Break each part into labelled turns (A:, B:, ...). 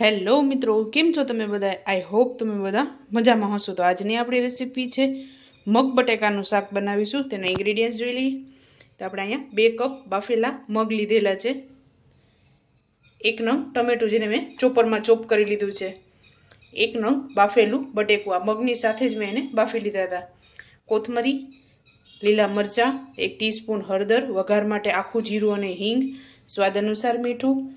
A: Hello મિત્રો, કેમ છો તમે બધા? આઈ હોપ તમે બધા મજામાં હશો. તો આજની આપણી રેસીપી છે, મગ બટેકાનું શાક બનાવીશું. તેના ઇન્ગ્રીડિયન્ટ્સ જોઈ લઈએ. તો આપણે અહીંયા બે કપ બાફેલા મગ લીધેલા છે. એક નંગ ટમેટું જેને મેં ચોપરમાં ચોપ કરી લીધું છે. એક નંગ બાફેલું બટેકું. આ મગની સાથે જ મેં એને બાફી લીધા હતા. કોથમરી, લીલા મરચાં, એક ટીસ્પૂન હળદર, વઘાર માટે આખું જીરું અને હિંગ, સ્વાદ અનુસાર મીઠું,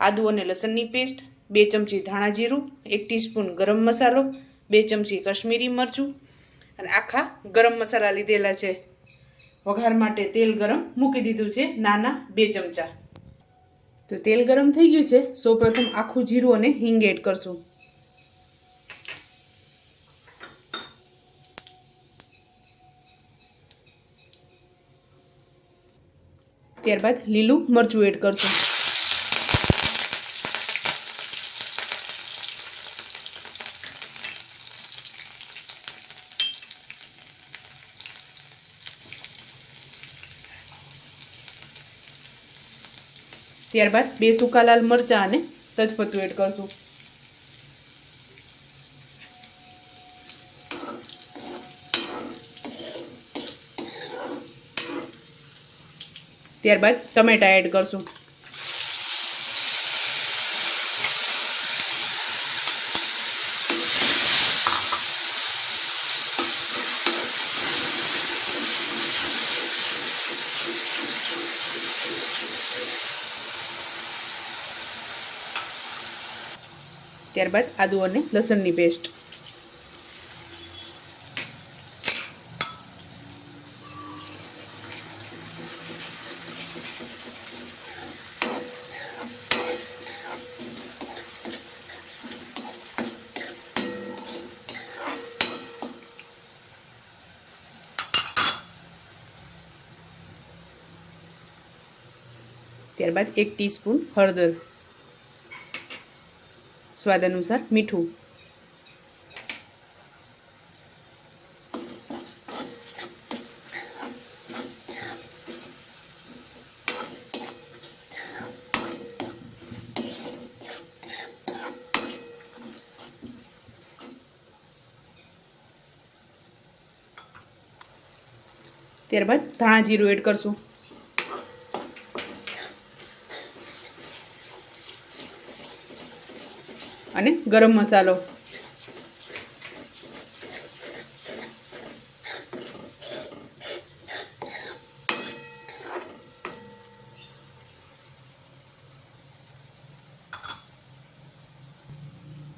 A: આદુ અને લસણની પેસ્ટ બે ચમચી ધાણા જીરું, એક ટીસ્પૂન ગરમ મસાલો, બે ચમચી કશ્મીરી મરચું અને આખા ગરમ મસાલા લીધેલા છે. વઘાર માટે તેલ ગરમ મૂકી દીધું છે નાના બે ચમચા. તો તેલ ગરમ થઈ ગયું છે સૌપ્રથમ આખું જીરું અને હિંગ એડ કરશું. ત્યારબાદ લીલું મરચું એડ કરશું. ત્યારબાદ બે સૂકા લાલ મરચાં અને તજપત્તું એડ કરશું. ત્યારબાદ ટમેટા એડ કરશું. ત્યારબાદ આદુ અને લસણની પેસ્ટ ત્યારબાદ એક ટીસ્પૂન હળદર. સ્વાદ અનુસાર મીઠું. ત્યારબાદ ધાણા જીરું એડ કરશું. અને ગરમ મસાલો.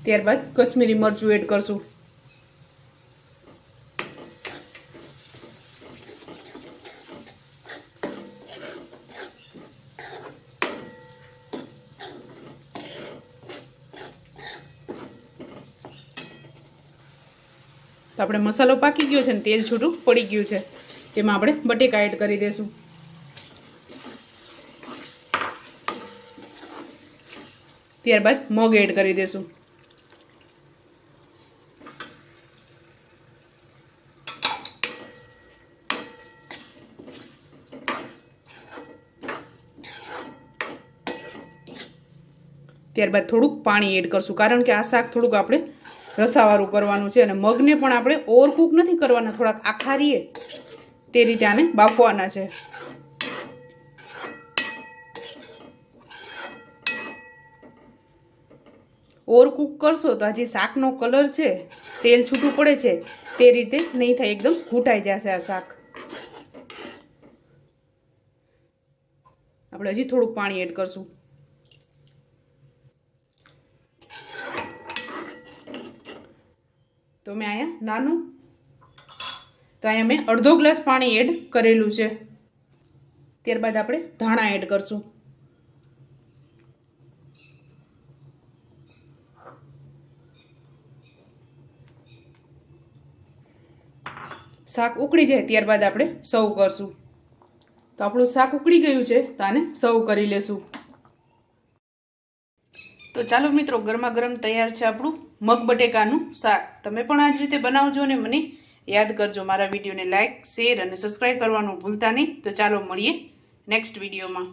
A: ત્યારબાદ કશ્મીરી મરચું એડ કરશું. તો આપણે મસાલો પાકી ગયો છે ને તેલ છૂટું પડી ગયું છે. તેમાં આપણે બટેકા એડ કરી દઈશું ત્યારબાદ મગ એડ કરી દઈશું ત્યારબાદ થોડુંક પાણી એડ કરશું. કારણ કે આ શાક થોડુંક આપણે રસાવાળું કરવાનું છે અને મગને પણ આપણે ઓવરકુક નથી કરવાના, થોડાક આખા રહીએ તે રીતે આને બાફવાના છે. ઓવરકુક કરશો તો આ જે શાકનો કલર છે, તેલ છૂટું પડે છે, તે રીતે નહીં થાય, એકદમ ઘૂંટાઈ જશે આ શાક. આપણે હજી થોડુંક પાણી એડ કરશું. તો મેં અહીંયા નાનું? તો અહીંયા મેં અડધો ગ્લાસ પાણી એડ કરેલું છે. ત્યારબાદ આપણે ધાણા એડ કરશું. શાક ઉકળી જાય ત્યારબાદ આપણે સર્વ કરશું. તો આપણું શાક ઉકળી ગયું છે, તો આને સર્વ કરી લેશું. તો ચાલો મિત્રો, ગરમા ગરમ તૈયાર છે આપણું. મગ બટેકાનું શાક. તમે પણ આ જ રીતે બનાવજો અને મને યાદ કરજો મારા વિડીયોને લાઇક શેર અને સબસ્ક્રાઈબ કરવાનું ભૂલતા નહીં. તો ચાલો મળીએ નેક્સ્ટ વિડીયોમાં.